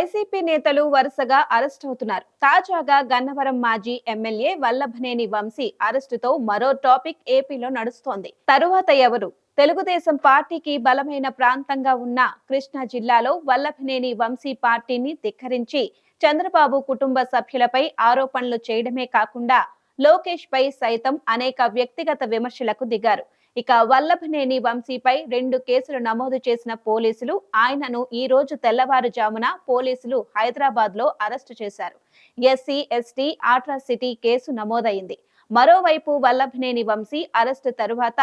YCP నేతలు వరుసగా arrest అవుతున్నారు. తాజాగా గన్నవరం మాజీ ఎమ్మెల్యే వల్లభనేని వంశీ అరెస్టుతో మరో టాపిక్ ఏపీలో నడుస్తోంది. తరువాత ఎవరు? తెలుగుదేశం పార్టీకి బలమైన ప్రాంతంగా ఉన్న కృష్ణా జిల్లాలో వల్లభనేని వంశీ పార్టీని ధిక్కరించి చంద్రబాబు కుటుంబ సభ్యులపై ఆరోపణలు చేయడమే కాకుండా లోకేష్ పై సైతం అనేక వ్యక్తిగత విమర్శలకు దిగారు. ఇక వల్లభనేని వంశీపై రెండు కేసులు నమోదు చేసిన పోలీసులు ఆయనను ఈ రోజు తెల్లవారుజామున పోలీసులు హైదరాబాద్లో అరెస్టు చేశారు. ఎస్సీ ఎస్టీ ఆట్రాసిటీ కేసు నమోదైంది. మరోవైపు వల్లభనేని వంశీ అరెస్టు తరువాత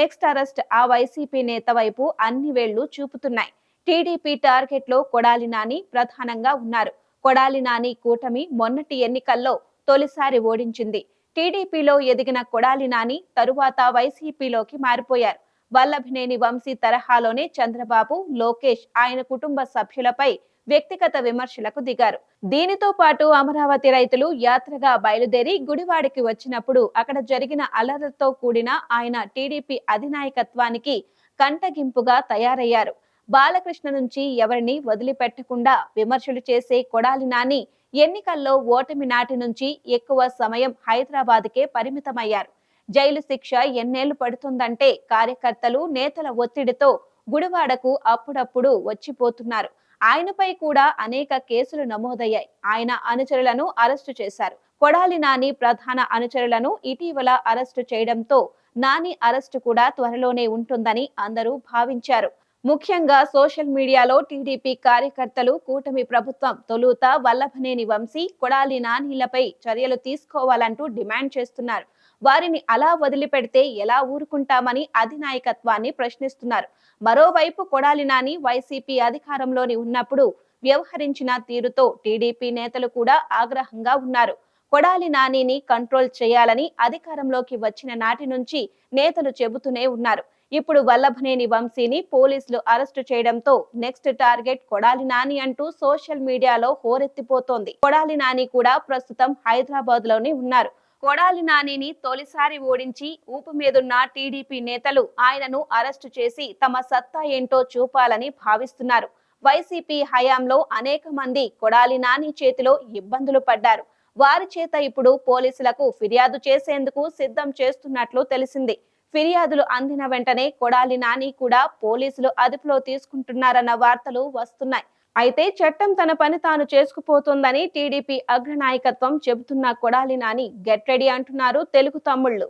నెక్స్ట్ అరెస్ట్ ఆ వైసీపీ నేత వైపు అన్ని వేళ్ళు చూపుతున్నాయి. టీడీపీ టార్గెట్లో కొడాలి నాని ప్రధానంగా ఉన్నారు. కొడాలి నాని కూటమి మొన్నటి ఎన్నికల్లో తొలిసారి ఓడించింది. టీడీపీలో ఎదిగిన కొడాలి నాని తరువాత వైసీపీలోకి మారిపోయారు. వల్లభనేని వంశీ తరహాలోనే చంద్రబాబు లోకేష్ ఆయన కుటుంబ సభ్యులపై వ్యక్తిగత విమర్శలకు దిగారు. దీనితో పాటు అమరావతి రైతులు యాత్రగా బయలుదేరి గుడివాడికి వచ్చినప్పుడు అక్కడ జరిగిన అలర్తో కూడిన ఆయన టీడీపీ అధినాయకత్వానికి కంటగింపుగా తయారయ్యారు. బాలకృష్ణ నుంచి ఎవరిని వదిలిపెట్టకుండా విమర్శలు చేసే కొడాలి నాని ఎన్నికల్లో ఓటమి నాటి నుంచి ఎక్కువ సమయం హైదరాబాద్కే పరిమితమయ్యారు. జైలు శిక్ష ఎన్నేళ్ళు పడుతుందంటే కార్యకర్తలు నేతల ఒత్తిడితో గుడివాడకు అప్పుడప్పుడు వచ్చిపోతున్నారు. ఆయనపై కూడా అనేక కేసులు నమోదయ్యాయి. ఆయన అనుచరులను అరెస్టు చేశారు. కొడాలి నాని ప్రధాన అనుచరులను ఇటీవల అరెస్టు చేయడంతో నాని అరెస్టు కూడా త్వరలోనే ఉంటుందని అందరూ భావించారు. ముఖ్యంగా సోషల్ మీడియాలో టీడీపీ కార్యకర్తలు కూటమి ప్రభుత్వం తొలుత వల్లభనేని వంశీ కొడాలి నానీలపై చర్యలు తీసుకోవాలంటూ డిమాండ్ చేస్తున్నారు. వారిని అలా వదిలిపెడితే ఎలా ఊరుకుంటామని అధినాయకత్వాన్ని ప్రశ్నిస్తున్నారు. మరోవైపు కొడాలి నాని వైసీపీ అధికారంలోని ఉన్నప్పుడు వ్యవహరించిన తీరుతో టీడీపీ నేతలు కూడా ఆగ్రహంగా ఉన్నారు. కొడాలి నానిని కంట్రోల్ చేయాలని అధికారంలోకి వచ్చిన నాటి నుంచి నేతలు చెబుతూనే ఉన్నారు. ఇప్పుడు వల్లభనేని వంశీని పోలీసులు అరెస్టు చేయడంతో నెక్స్ట్ టార్గెట్ కొడాలి నాని అంటూ సోషల్ మీడియాలో హోరెత్తిపోతోంది. కొడాలి నాని కూడా ప్రస్తుతం హైదరాబాద్లోనే ఉన్నారు. కొడాలి నానిని తొలిసారి ఓడించి ఊపు మీదున్న టీడీపీ నేతలు ఆయనను అరెస్టు చేసి తమ సత్తా ఏంటో చూపాలని భావిస్తున్నారు. వైసీపీ హయాంలో అనేక మంది కొడాలి నాని చేతిలో ఇబ్బందులు పడ్డారు. వారి చేత ఇప్పుడు పోలీసులకు ఫిర్యాదు చేసేందుకు సిద్ధం చేస్తున్నట్లు తెలిసింది. ఫిర్యాదులు అందిన వెంటనే కొడాలి నాని కూడా పోలీసులు అదుపులో తీసుకుంటున్నారన్న వార్తలు వస్తున్నాయి. అయితే చట్టం తన పని తాను చేసుకుపోతుందని టీడీపీ అగ్రనాయకత్వం చెబుతున్న కొడాలి నాని గెట్ రెడీ అంటున్నారు తెలుగు తమ్ముళ్ళు.